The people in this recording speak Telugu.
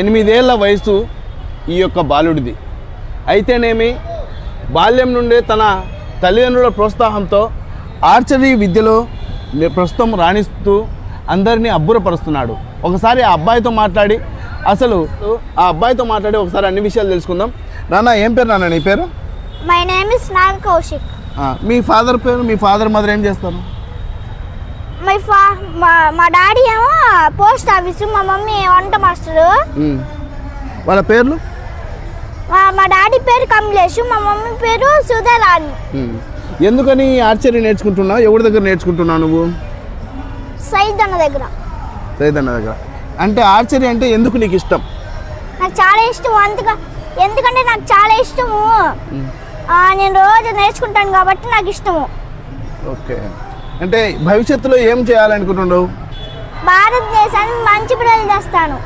ఎనిమిదేళ్ళ వయసు ఈ యొక్క బాలుడిది. అయితేనేమి బాల్యం నుండే తన తల్లిదండ్రుల ప్రోత్సాహంతో ఆర్చరీ విద్యలో ప్రస్తుతం రాణిస్తూ అందరినీ అబ్బురపరుస్తున్నాడు. ఒకసారి ఆ అబ్బాయితో మాట్లాడి అసలు ఆ అబ్బాయితో మాట్లాడి ఒకసారి అన్ని విషయాలు తెలుసుకుందాం. నాన్న ఏం పేరు నాన్న? నీ పేరు? My name is Nag Kaushik me father పేరు మీ ఫాదర్ మదర్ ఏం చేస్తారు? మై ఫా మా మా డాడీ ఏమో పోస్ట్ ఆఫీస్ మా మమ్మీ వంట మాస్టరు. వాళ్ళ పేర్లు? మా డాడీ పేరు కమలేష్ మా మమ్మీ పేరు సుధారాణి. ఎందుకని ఆర్చరీ నేర్చుకుంటున్నావు? ఎవరి దగ్గర నేర్చుకుంటున్నావు నువ్వు? సైద్ అన్న దగ్గర. సైదన్న దగ్గర. అంటే ఆర్చరీ అంటే ఎందుకు నీకు ఇష్టం? నాకు చాలా ఇష్టం అందుక ఎందుకంటే నాకు చాలా ఇష్టము. నేను రోజు నేర్చుకుంటాను కాబట్టి నాకు ఇష్టము. ఓకే. అంటే భవిష్యత్తులో ఏం చేయాలనుకుంటున్నావు? భారతదేశాన్ని మంచి పిల్లలు చేస్తాను